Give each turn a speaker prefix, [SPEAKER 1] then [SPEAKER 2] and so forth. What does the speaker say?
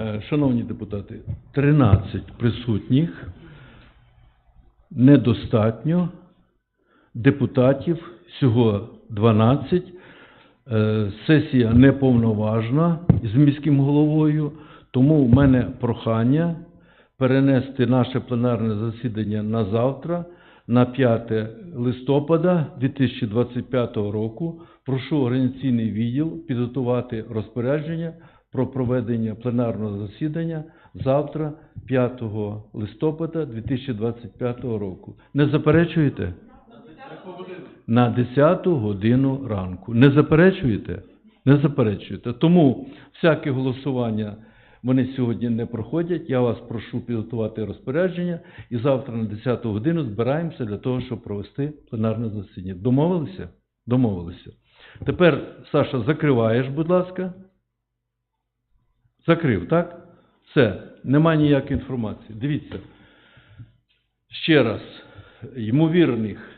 [SPEAKER 1] Е, Шановні депутати, 13 присутніх, недостатньо, депутатів всього 12. Е, Сесія неповноважна з міським головою, тому в мене прохання перенести наше пленарне засідання на завтра, на 5 листопада 2025 року. Прошу організаційний відділ підготувати розпорядження про проведення пленарного засідання завтра, 5 листопада 2025 року. Не заперечуєте? На 10 годину ранку. Не заперечуєте? Не заперечуєте. Тому всяке голосування вони сьогодні не проходять. Я вас прошу підготувати розпорядження і завтра на 10 годину збираємося для того, щоб провести пленарне засідання. Домовилися? Домовилися. Тепер, Саша, закриваєш, будь ласка. Закрив, так? Все, немає ніякої інформації. Дивіться. Ще раз, ймовірних